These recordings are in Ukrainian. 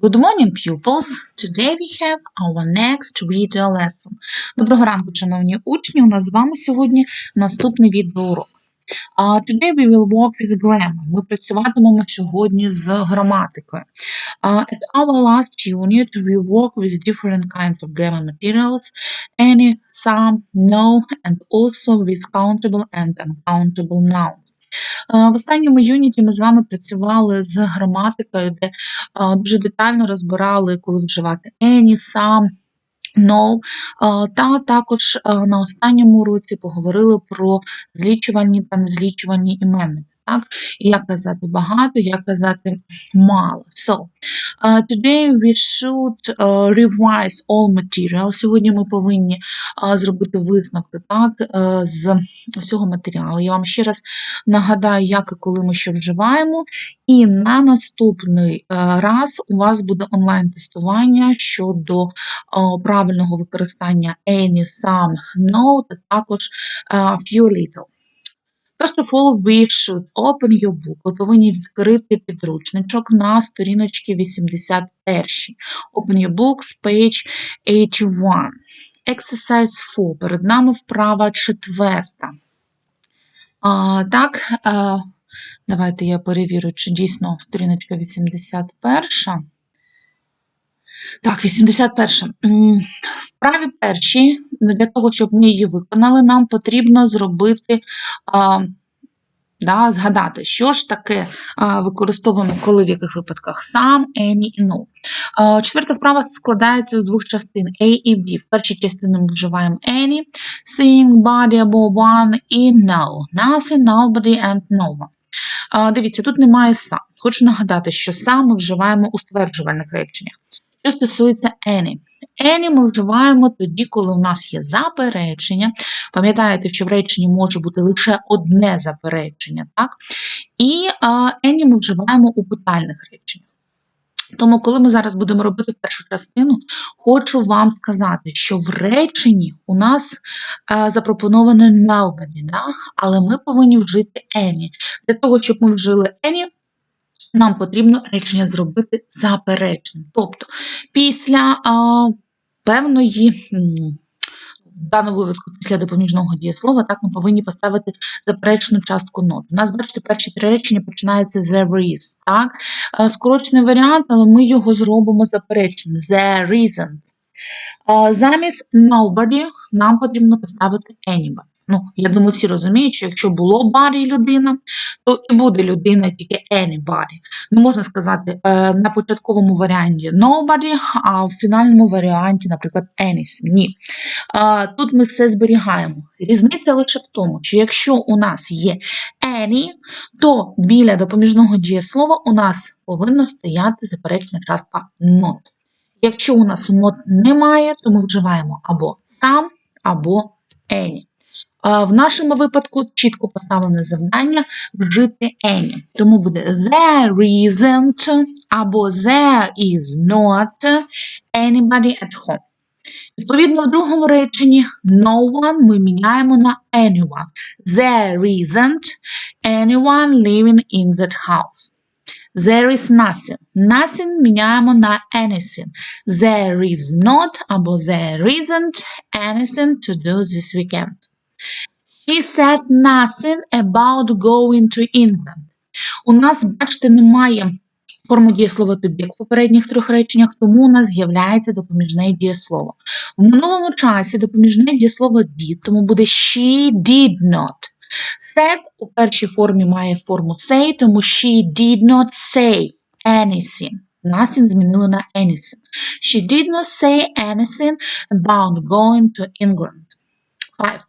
Good morning, pupils. Today we have our next video lesson. Доброго ранку, шановні учні. У нас з вами сьогодні наступний відеоурок. Uh, today we will work with grammar. Ми працюватимемо сьогодні з граматикою. Uh, at our last unit we work with different kinds of grammar materials, any, some, no, and also with countable and uncountable nouns. Е, В останньому юніті ми з вами працювали з граматикою, де е, дуже детально розбирали, коли вживати any, some, no. Е, Та також на останньому уроці поговорили про злічувальні та незлічувальні іменники. Так? Як казати багато, як казати мало. So, uh, today we should uh, revise all material. Сьогодні ми повинні uh, зробити висновки так, е, з усього матеріалу. Я вам ще раз нагадаю, як і коли ми що вживаємо. І на наступний е, раз у вас буде онлайн-тестування щодо е, правильного використання any, some, no, та також е, few little. First of all, we should open your book. Ви повинні відкрити підручничок на сторіночці 81. Open your books, page 81. Exercise 4. Перед нами вправа четверта. А, так, а, давайте я перевірю, чи дійсно сторіночка 81. Так, 81. М, Вправі перші, для того, щоб ми її виконали, нам потрібно зробити, а, да, згадати, що ж таке використовуємо, коли в яких випадках some, any і no. Четверта вправа складається з двох частин A і B. В першій частині ми вживаємо any, seeing, body або one і no. Nothing, nobody and no. Дивіться, тут немає some. Хочу нагадати, що some ми вживаємо у стверджувальних реченнях. Що стосується any. Any ми вживаємо тоді, коли у нас є заперечення. Пам'ятаєте, що в реченні може бути лише одне заперечення, так? І any ми вживаємо у питальних реченнях. Тому, коли ми зараз будемо робити першу частину, хочу вам сказати, що в реченні у нас е, запропоноване nobody, да? але ми повинні вжити any. Для того, щоб ми вжили any, нам потрібно речення зробити заперечним. Тобто, після а, певної, в даному випадку, після допоміжного дієслова, так ми повинні поставити заперечну частку not. У нас, бачите, перші три речення починаються з there is, так? Скорочений варіант, але ми його зробимо заперечним. There isn't. Замість nobody нам потрібно поставити anybody. Ну, я думаю, всі розуміють, що якщо було body людина, то і буде людина тільки anybody. Не можна сказати е, на початковому варіанті nobody, а в фінальному варіанті, наприклад, anything. Ні. Е, тут ми все зберігаємо. Різниця лише в тому, що якщо у нас є any, то біля допоміжного дієслова у нас повинна стояти заперечна частка not. Якщо у нас not немає, то ми вживаємо або some, або any. В нашому випадку чітко поставлене завдання вжити any. Тому буде there isn't або there is not anybody at home. Відповідно, в другому реченні no one ми міняємо на anyone. There isn't anyone living in that house. There is nothing. Nothing міняємо на anything. There is not або there isn't anything to do this weekend. She said nothing about going to England. У нас, бачите, немає форми дієслова to be, в попередніх трьох реченнях, тому у нас з'являється допоміжне дієслово. В минулому часі допоміжне дієслово did, тому буде she did not. Said у першій формі має форму say, тому she did not say anything. Nothing змінили на anything. She did not say anything about going to England. Five.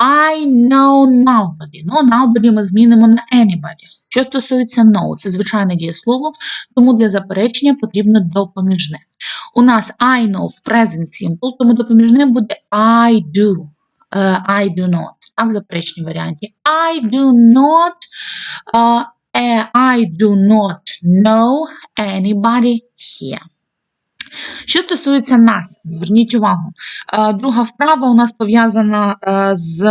I know nobody. Ну, nobody ми змінимо на anybody. Що стосується no, це звичайне дієслово, тому для заперечення потрібно допоміжне. У нас I know в present simple, тому допоміжне буде I do. Е, I do not. Так, в заперечній варіанті. I do not, е, I do not know anybody here. Що стосується нас, зверніть увагу. Е, Друга вправа у нас пов'язана е, з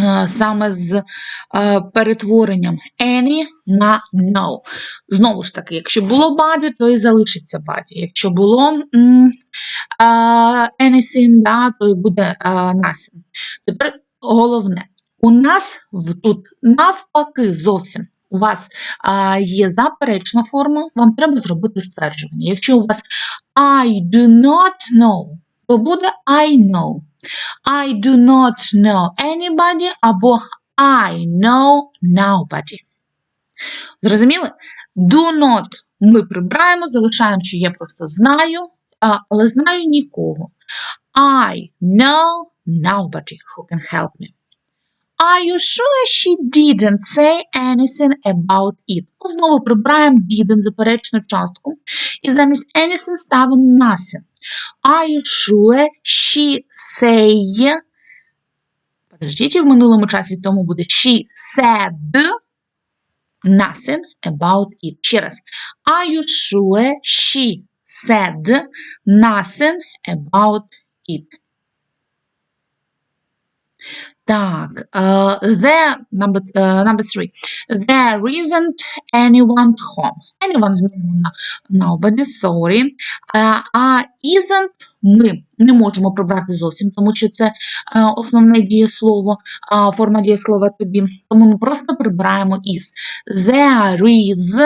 е, саме з перетворенням any на no. Знову ж таки, якщо було body, то і залишиться body. Якщо було anything, да, то і буде nothing. Тепер головне. У нас тут навпаки зовсім. У вас є заперечна форма, вам треба зробити стверджування. Якщо у вас I do not know, то буде I know. I do not know anybody або I know nobody. Зрозуміли? Do not ми прибираємо, залишаємо, що я просто знаю, але знаю нікого. I know nobody who can help me. Are you sure she didn't say anything about it? Ну, Знову прибираємо didn't, заперечну частку, і замість anything ставимо nothing. Are you sure she say? Подождіть, в минулому часі тому буде she said nothing about it. Ще раз. Are you sure she said nothing about it? Так, uh, there, number, uh, number three. There isn't anyone home. Anyone змінимо на nobody, sorry. Uh, а isn't ми не можемо прибрати зовсім, тому що це uh, основне дієслово, uh, форма дієслова be. Тому ми просто прибираємо is. There is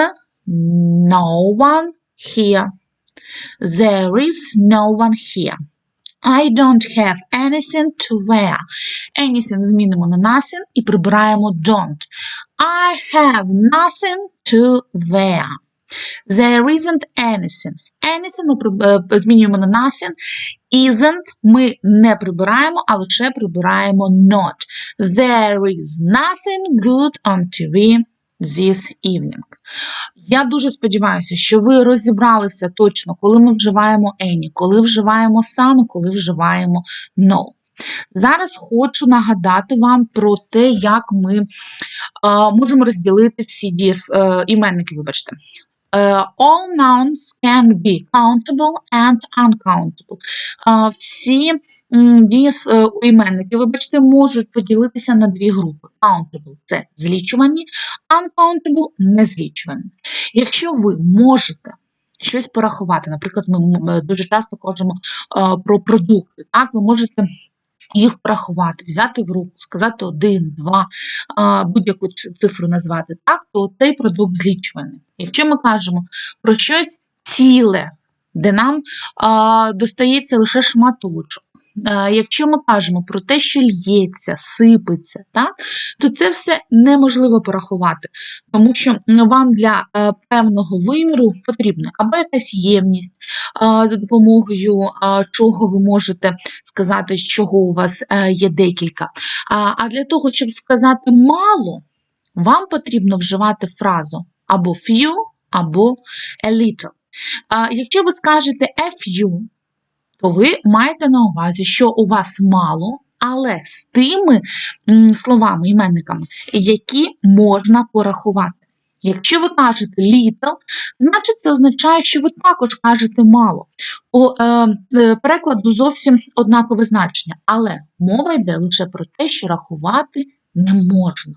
no one here. There is no one here. I don't have anything to wear. Anything змінимо на nothing і прибираємо don't. I have nothing to wear. There isn't anything. Anything ми приб- е, змінюємо на nothing. Isn't ми не прибираємо, а лише прибираємо not. There is nothing good on TV this evening. Я дуже сподіваюся, що ви розібралися точно, коли ми вживаємо any, коли вживаємо саме, коли вживаємо no. Зараз хочу нагадати вам про те, як ми е, можемо розділити всі дієс, е, іменники, вибачте. Е, all nouns can be countable and uncountable. Е, всі дієс, е, іменники, вибачте, можуть поділитися на дві групи. Countable – це злічувані, uncountable – незлічувані. Якщо ви можете щось порахувати, наприклад, ми дуже часто кажемо е, про продукти, так, ви можете їх порахувати, взяти в руку, сказати один, два, будь-яку цифру назвати, так, то цей продукт злічуваний. Якщо ми кажемо про щось ціле, де нам достається лише шматочок, якщо ми кажемо про те, що л'ється, сипеться, так, то це все неможливо порахувати, тому що вам для е, певного виміру потрібна або якась ємність, за допомогою чого ви можете сказати, чого у вас е, є декілька. А для того, щоб сказати мало, вам потрібно вживати фразу або few, або a little. Якщо ви скажете a few, то ви маєте на увазі, що у вас мало, але з тими словами, іменниками, які можна порахувати. Якщо ви кажете little, значить це означає, що ви також кажете мало. По е, е, перекладу зовсім однакове значення, але мова йде лише про те, що рахувати не можна.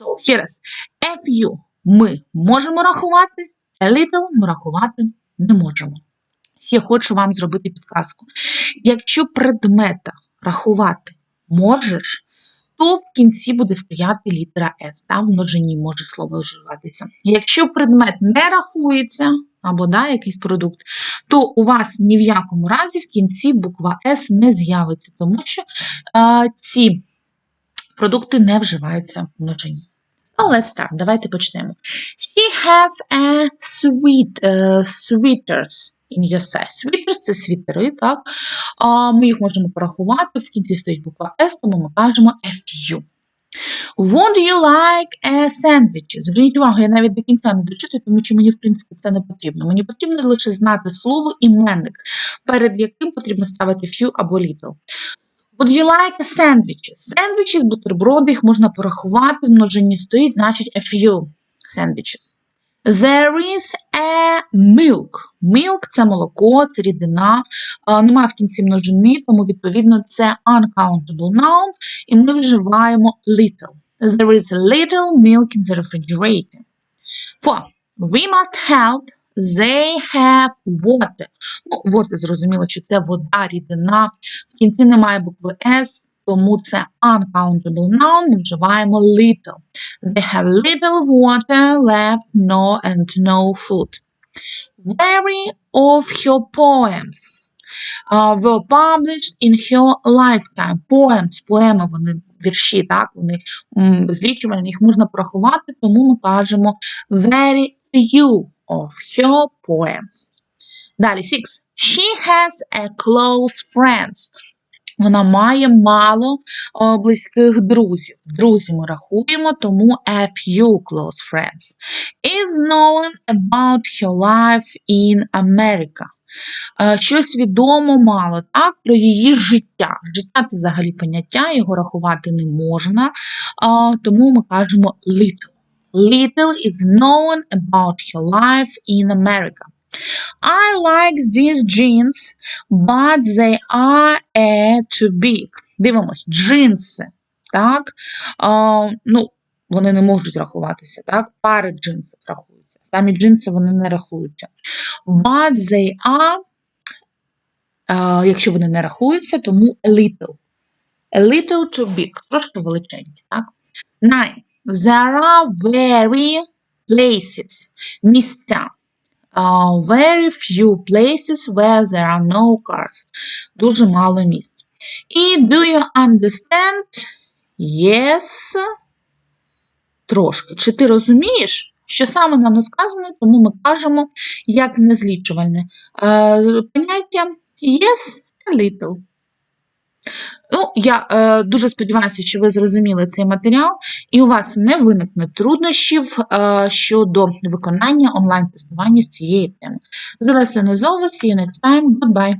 So, ще раз, few ми можемо рахувати, a little ми рахувати не можемо. Ще хочу вам зробити підказку. Якщо предмета рахувати можеш, то в кінці буде стояти літера S, та в множині може слово вживатися. Якщо предмет не рахується, або да, якийсь продукт, то у вас ні в якому разі в кінці буква S не з'явиться, тому що е, ці продукти не вживаються в множині. Oh, let's start. Давайте почнемо. She have a sweet, uh, sweaters in your size. Це світери, так? А, ми їх можемо порахувати. В кінці стоїть буква S, тому ми кажемо a few. Would you like a sandwich? Зверніть увагу, я навіть до кінця не дочитую, тому що мені, в принципі, це не потрібно. Мені потрібно лише знати слово іменник, перед яким потрібно ставити few або little. Would you like a sandwiches? Sandwiches, бутерброди, їх можна порахувати, в множині стоїть, значить a few sandwiches. There is a milk. Milk – це молоко, це рідина. А, Немає в кінці множини, тому відповідно це uncountable noun, і ми вживаємо little. There is little milk in the refrigerator. Four. We must help. They have water. Ну, water, зрозуміло, що це вода, рідина. В кінці немає букви S, тому це uncountable noun, ми вживаємо little. They have little water left, no and no food. Very of her poems uh, were published in her lifetime. Poems, поеми, вони вірші, так, вони м, їх можна порахувати, тому ми кажемо very few of her poems. Далі, six. She has a close friends. Вона має мало о, близьких друзів. Друзі ми рахуємо, тому a few close friends. Is known about her life in America. Е, Щось відомо мало так, про її життя. Життя це взагалі поняття, його рахувати не можна, тому ми кажемо little. Little is known about her life in America. I like these jeans, but they are a too big. Дивимось, джинси. Так? А, ну, вони не можуть рахуватися, так? Пари джинсів рахуються. Самі джинси вони не рахуються. But they are, а, якщо вони не рахуються, тому a little. A little too big. Трошки величенькі, так? Nine. There are very places. Місця. Uh, very few places where there are no cars. Дуже мало місць. І do you understand? Yes. Трошки. Чи ти розумієш, що саме нам не сказано, тому ми кажемо як незлічувальне е, поняття yes a little. Ну, я е, дуже сподіваюся, що ви зрозуміли цей матеріал, і у вас не виникне труднощів е, щодо виконання онлайн-тестування з цієї теми. Lesson is over. See you next time. Goodbye.